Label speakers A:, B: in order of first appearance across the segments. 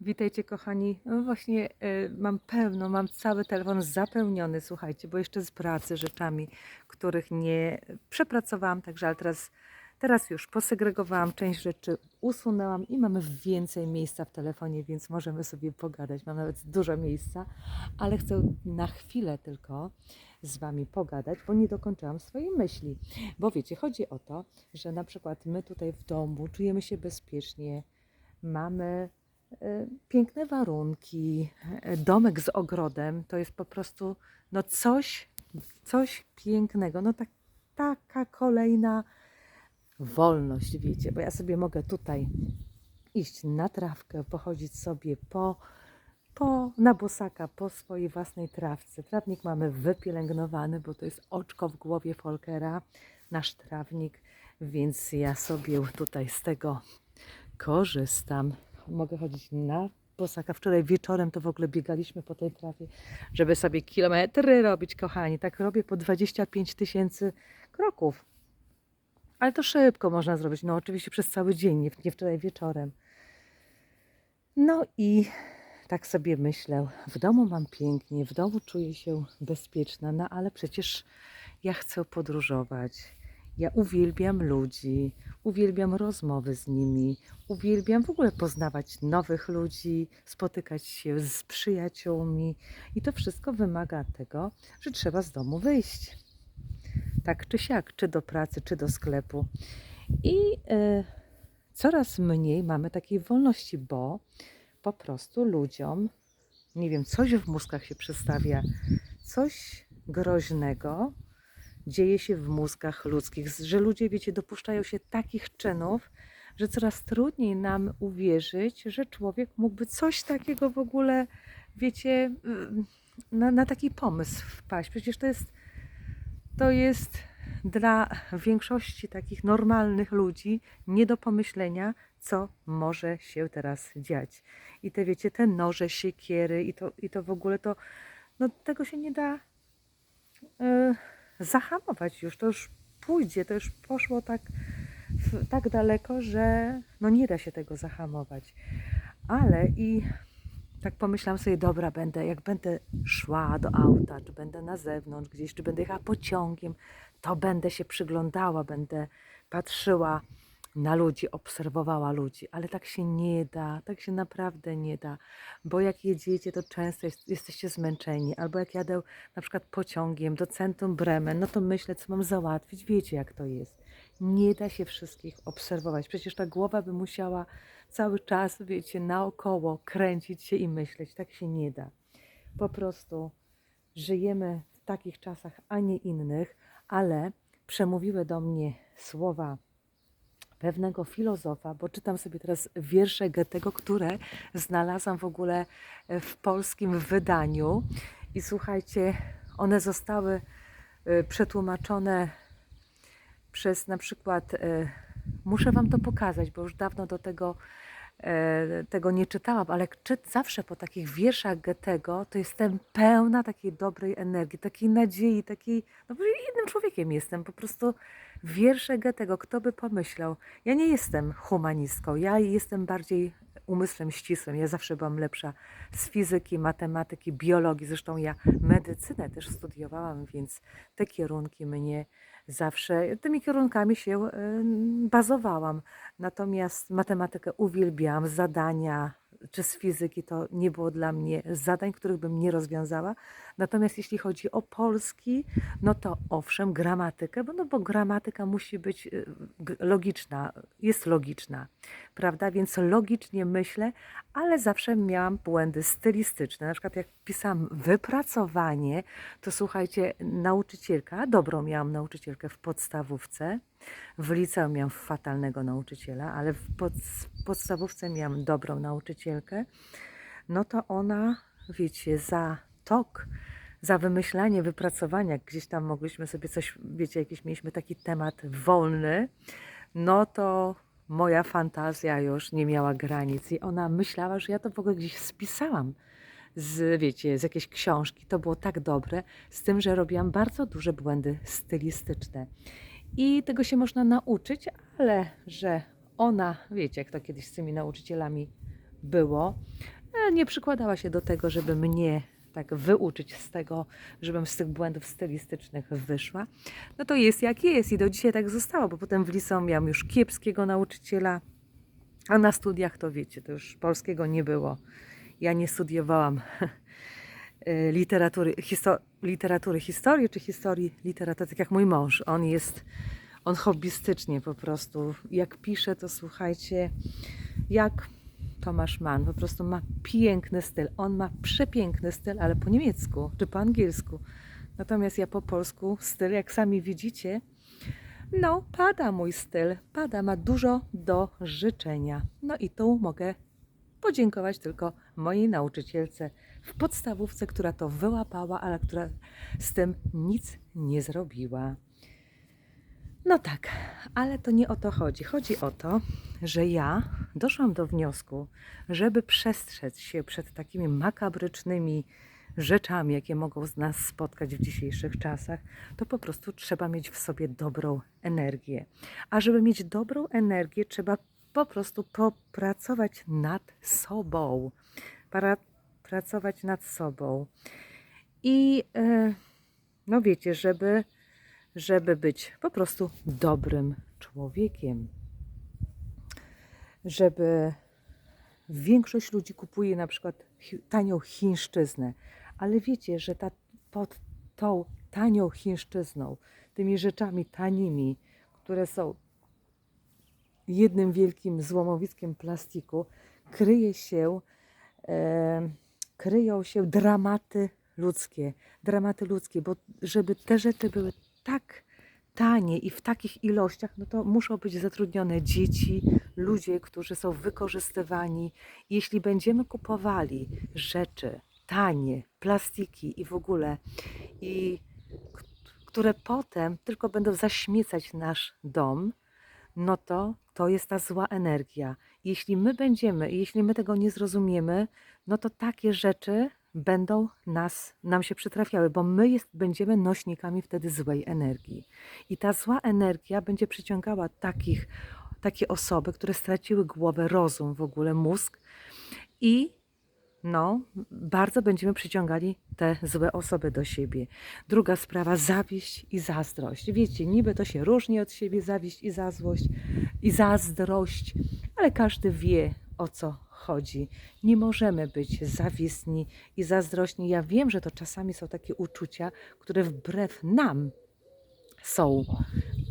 A: Witajcie kochani. No właśnie e, mam pełno, mam cały telefon zapełniony, słuchajcie, bo jeszcze z pracy rzeczami, których nie przepracowałam, także ale teraz, teraz już posegregowałam część rzeczy, usunęłam i mamy więcej miejsca w telefonie, więc możemy sobie pogadać. Mam nawet dużo miejsca, ale chcę na chwilę tylko z Wami pogadać, bo nie dokończyłam swojej myśli. Bo wiecie, chodzi o to, że na przykład my tutaj w domu czujemy się bezpiecznie, mamy piękne warunki, e, domek z ogrodem, to jest po prostu no coś, coś pięknego. No tak, taka kolejna wolność, wiecie, bo ja sobie mogę tutaj iść na trawkę, pochodzić sobie po, po, na bosaka, po swojej własnej trawce. Trawnik mamy wypielęgnowany, bo to jest oczko w głowie Folkera, nasz trawnik, więc ja sobie tutaj z tego korzystam. Mogę chodzić na bosaka. Wczoraj wieczorem to w ogóle biegaliśmy po tej trawie, żeby sobie kilometry robić, kochani. Tak robię po 25 tysięcy kroków. Ale to szybko można zrobić. No oczywiście przez cały dzień, nie, nie wczoraj wieczorem. No i tak sobie myślę, w domu mam pięknie, w domu czuję się bezpieczna, no ale przecież ja chcę podróżować. Ja uwielbiam ludzi, uwielbiam rozmowy z nimi, uwielbiam w ogóle poznawać nowych ludzi, spotykać się z przyjaciółmi i to wszystko wymaga tego, że trzeba z domu wyjść. Tak czy siak, czy do pracy, czy do sklepu. I e, coraz mniej mamy takiej wolności, bo po prostu ludziom, nie wiem, coś w mózgach się przestawia, coś groźnego dzieje się w mózgach ludzkich, że ludzie, wiecie, dopuszczają się takich czynów, że coraz trudniej nam uwierzyć, że człowiek mógłby coś takiego w ogóle, wiecie, na, na taki pomysł wpaść. Przecież to jest, to jest dla większości takich normalnych ludzi nie do pomyślenia, co może się teraz dziać. I te, wiecie, te noże, siekiery i to, i to w ogóle to, no tego się nie da e, zahamować już. To już pójdzie, to już poszło tak, tak daleko, że no nie da się tego zahamować. Ale i tak pomyślałam sobie, dobra, będę, jak będę szła do auta, czy będę na zewnątrz gdzieś, czy będę jechała pociągiem, to będę się przyglądała, będę patrzyła na ludzi, obserwowała ludzi, ale tak się nie da, tak się naprawdę nie da, bo jak jedziecie, to często jest, jesteście zmęczeni, albo jak jadę na przykład pociągiem do centrum Bremen, no to myślę, co mam załatwić, wiecie jak to jest. Nie da się wszystkich obserwować, przecież ta głowa by musiała cały czas, wiecie, naokoło kręcić się i myśleć, tak się nie da. Po prostu żyjemy w takich czasach, a nie innych, ale przemówiły do mnie słowa pewnego filozofa, bo czytam sobie teraz wiersze Goethego, które znalazłam w ogóle w polskim wydaniu. I słuchajcie, one zostały y, przetłumaczone przez na przykład, y, muszę Wam to pokazać, bo już dawno do tego, e, tego nie czytałam, ale czy, zawsze po takich wierszach Goethego to jestem pełna takiej dobrej energii, takiej nadziei, takiej, no bo jednym człowiekiem jestem, po prostu wiersze Goethego, kto by pomyślał. Ja nie jestem humanistką, ja jestem bardziej umysłem ścisłym. Ja zawsze byłam lepsza z fizyki, matematyki, biologii. Zresztą ja medycynę też studiowałam, więc te kierunki mnie zawsze, tymi kierunkami się y, bazowałam. Natomiast matematykę uwielbiałam, zadania czy z fizyki to nie było dla mnie zadań, których bym nie rozwiązała. Natomiast jeśli chodzi o polski, no to owszem, gramatykę, bo, no bo gramatyka musi być y, logiczna, jest logiczna, prawda? Więc logicznie myślę, ale zawsze miałam błędy stylistyczne. Na przykład jak pisałam wypracowanie, to słuchajcie, nauczycielka, dobrą miałam nauczycielkę w podstawówce, w liceum miałam fatalnego nauczyciela, ale w pod, podstawówce miałam dobrą nauczycielkę. No to ona, wiecie, za tok, za wymyślanie, wypracowania, gdzieś tam mogliśmy sobie coś, wiecie, jakiś mieliśmy taki temat wolny, no to moja fantazja już nie miała granic i ona myślała, że ja to w ogóle gdzieś spisałam z, wiecie, z jakiejś książki. To było tak dobre, z tym, że robiłam bardzo duże błędy stylistyczne. I tego się można nauczyć, ale że ona, wiecie, jak to kiedyś z tymi nauczycielami było. E, Nie przykładała się do tego, żeby mnie tak wyuczyć z tego, żebym z tych błędów stylistycznych wyszła. No to jest jak jest i do dzisiaj tak zostało, bo potem w liceum miałam już kiepskiego nauczyciela, a na studiach to wiecie, to już polskiego nie było. Ja nie studiowałam e, literatury, histo- literatury historii czy historii literatury, tak jak mój mąż. On jest, on hobbystycznie po prostu, jak pisze, to słuchajcie, jak Tomasz Mann, po prostu ma piękny styl. On ma przepiękny styl, ale po niemiecku czy po angielsku. Natomiast ja po polsku styl, jak sami widzicie, no, pada mój styl, pada, ma dużo do życzenia. No i tu mogę podziękować tylko mojej nauczycielce w podstawówce, która to wyłapała, ale która z tym nic nie zrobiła. No tak, ale to nie o to chodzi. Chodzi o to, że ja doszłam do wniosku, żeby przestrzec się przed takimi makabrycznymi rzeczami, jakie mogą z nas spotkać w dzisiejszych czasach, to po prostu trzeba mieć w sobie dobrą energię. A żeby mieć dobrą energię, trzeba po prostu popracować nad sobą. Para, pracować nad sobą. I e, no wiecie, żeby, żeby być po prostu dobrym człowiekiem. Żeby większość ludzi kupuje na przykład tanią chińszczyznę, ale wiecie, że ta, pod tą tanią chińszczyzną, tymi rzeczami tanimi, które są jednym wielkim złomowiskiem plastiku, kryje się, e, kryją się dramaty ludzkie, dramaty ludzkie, bo żeby te rzeczy były tak tanie i w takich ilościach, no to muszą być zatrudnione dzieci, ludzie, którzy są wykorzystywani. Jeśli będziemy kupowali rzeczy tanie, plastiki i w ogóle, i które potem tylko będą zaśmiecać nasz dom, no to to jest ta zła energia. Jeśli my będziemy, jeśli my tego nie zrozumiemy, no to takie rzeczy będą nas, nam się przytrafiały, bo my jest, będziemy nośnikami wtedy złej energii. I ta zła energia będzie przyciągała takich, takie osoby, które straciły głowę, rozum, w ogóle mózg i no, bardzo będziemy przyciągali te złe osoby do siebie. Druga sprawa, zawiść i zazdrość. Wiecie, niby to się różni od siebie, zawiść i zazłość, i zazdrość, ale każdy wie, o co chodzi. Nie możemy być zawistni i zazdrośni. Ja wiem, że to czasami są takie uczucia, które wbrew nam są,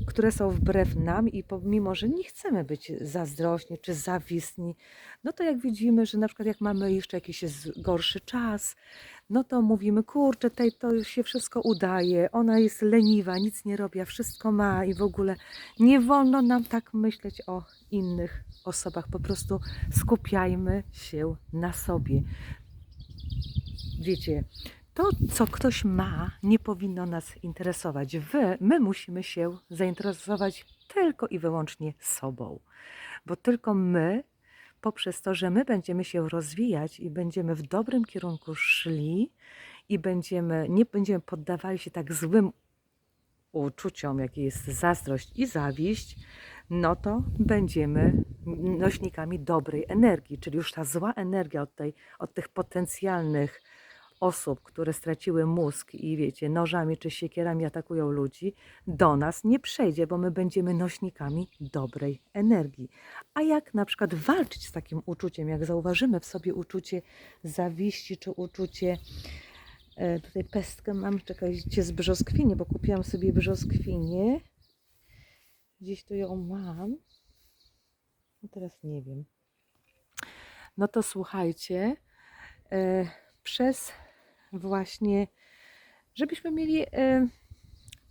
A: które są wbrew nam i pomimo, że nie chcemy być zazdrośni czy zawistni, no to jak widzimy, że na przykład jak mamy jeszcze jakiś gorszy czas, no to mówimy, kurczę, tej to już się wszystko udaje, ona jest leniwa, nic nie robi, a wszystko ma i w ogóle nie wolno nam tak myśleć o innych osobach. Po prostu skupiajmy się na sobie. Wiecie, to, co ktoś ma, nie powinno nas interesować. Wy, my musimy się zainteresować tylko i wyłącznie sobą, bo tylko my, poprzez to, że my będziemy się rozwijać i będziemy w dobrym kierunku szli i będziemy, nie będziemy poddawali się tak złym uczuciom, jakie jest zazdrość i zawiść, no to będziemy nośnikami dobrej energii, czyli już ta zła energia od, tej, od tych potencjalnych osób, które straciły mózg i wiecie, nożami czy siekierami atakują ludzi, do nas nie przejdzie, bo my będziemy nośnikami dobrej energii. A jak na przykład walczyć z takim uczuciem, jak zauważymy w sobie uczucie zawiści czy uczucie E, tutaj pestkę mam, czekajcie, z brzoskwinie, bo kupiłam sobie brzoskwinię. Gdzieś tu ją mam. No teraz nie wiem. No to słuchajcie, e, przez właśnie, żebyśmy mieli e,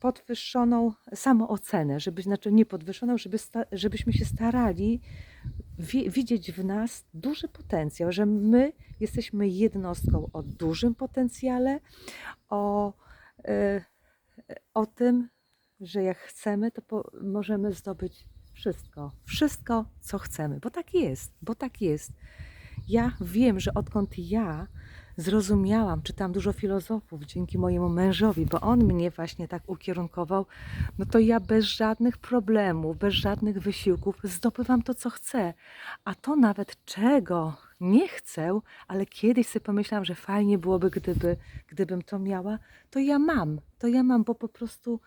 A: podwyższoną samoocenę, żeby, znaczy nie podwyższoną, żeby sta, żebyśmy się starali wi- widzieć w nas duży potencjał, że my jesteśmy jednostką o dużym potencjale, o, e, o tym, że jak chcemy, to możemy zdobyć wszystko. Wszystko, co chcemy, bo tak jest, bo tak jest. Ja wiem, że odkąd ja zrozumiałam, czytam dużo filozofów dzięki mojemu mężowi, bo on mnie właśnie tak ukierunkował, no to ja bez żadnych problemów, bez żadnych wysiłków zdobywam to, co chcę. A to nawet czego nie chcę, ale kiedyś sobie pomyślałam, że fajnie byłoby, gdyby, gdybym to miała, to ja mam. To ja mam, bo po prostu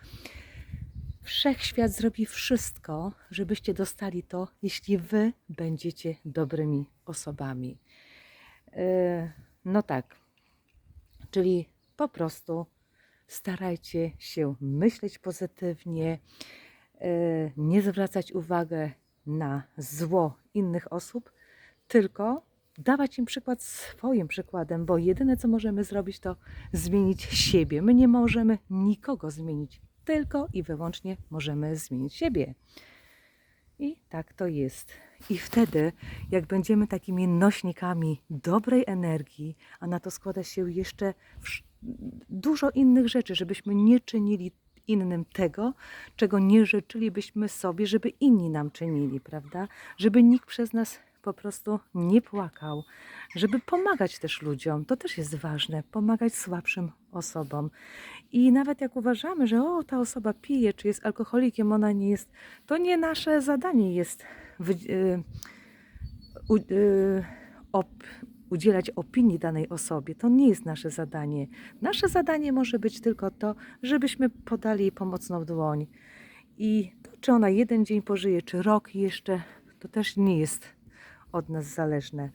A: wszechświat zrobi wszystko, żebyście dostali to, jeśli wy będziecie dobrymi osobami. Yy, No tak. Czyli po prostu starajcie się myśleć pozytywnie, yy, nie zwracać uwagi na zło innych osób, tylko dawać im przykład swoim przykładem, bo jedyne co możemy zrobić to zmienić siebie. My nie możemy nikogo zmienić, tylko i wyłącznie możemy zmienić siebie. I tak to jest. I wtedy, jak będziemy takimi nośnikami dobrej energii, a na to składa się jeszcze dużo innych rzeczy, żebyśmy nie czynili innym tego, czego nie życzylibyśmy sobie, żeby inni nam czynili, prawda? Żeby nikt przez nas po prostu nie płakał, żeby pomagać też ludziom. To też jest ważne, pomagać słabszym osobom. I nawet jak uważamy, że o, ta osoba pije, czy jest alkoholikiem, ona nie jest, to nie nasze zadanie jest wy, y, y, op, udzielać opinii danej osobie. To nie jest nasze zadanie. Nasze zadanie może być tylko to, żebyśmy podali jej pomocną dłoń. I to, czy ona jeden dzień pożyje, czy rok jeszcze, to też nie jest od nas zależne.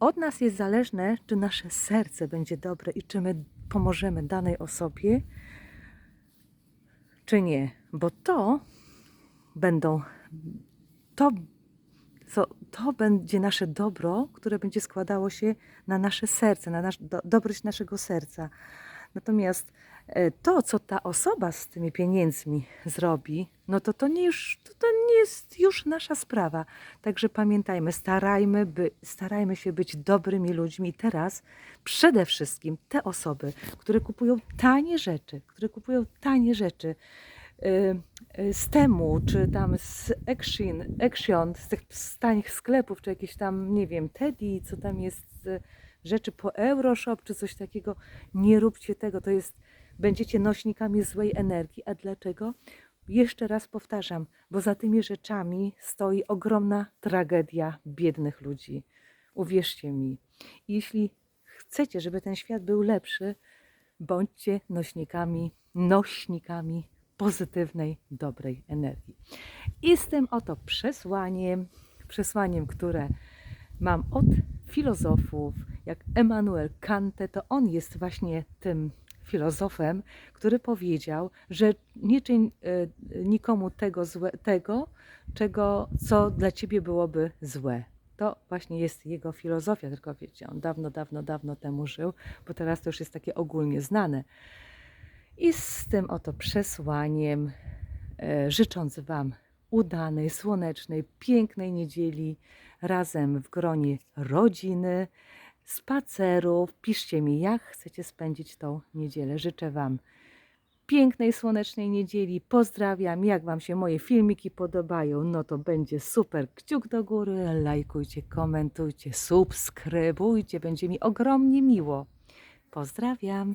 A: Od nas jest zależne, czy nasze serce będzie dobre i czy my pomożemy danej osobie, czy nie. Bo to będą, to, co, to będzie nasze dobro, które będzie składało się na nasze serce, na nasz, do, naszego serca. Natomiast e, to, co ta osoba z tymi pieniędzmi zrobi, no to to nie, już, to, to nie jest już nasza sprawa. Także pamiętajmy, starajmy, by, starajmy się być dobrymi ludźmi. Teraz przede wszystkim te osoby, które kupują tanie rzeczy, które kupują tanie rzeczy y, y, z temu, czy tam z Action, Action z tych z tanich sklepów, czy jakieś tam, nie wiem, Teddy, co tam jest, y, rzeczy po Euroshop, czy coś takiego, nie róbcie tego, to jest, będziecie nośnikami złej energii. A dlaczego? Jeszcze raz powtarzam, bo za tymi rzeczami stoi ogromna tragedia biednych ludzi. Uwierzcie mi. Jeśli chcecie, żeby ten świat był lepszy, bądźcie nośnikami, nośnikami pozytywnej, dobrej energii. I z tym oto przesłaniem, przesłaniem, które mam od filozofów, jak Emmanuel Kant, to on jest właśnie tym filozofem, który powiedział, że nie czyń e, nikomu tego, złe, tego czego, co dla ciebie byłoby złe. To właśnie jest jego filozofia, tylko wiecie, on dawno, dawno, dawno temu żył, bo teraz to już jest takie ogólnie znane. I z tym oto przesłaniem, e, życząc Wam udanej, słonecznej, pięknej niedzieli, razem w gronie rodziny, spacerów. Piszcie mi, jak chcecie spędzić tą niedzielę. Życzę Wam pięknej, słonecznej niedzieli. Pozdrawiam. Jak Wam się moje filmiki podobają, no to będzie super. Kciuk do góry, lajkujcie, komentujcie, subskrybujcie. Będzie mi ogromnie miło. Pozdrawiam.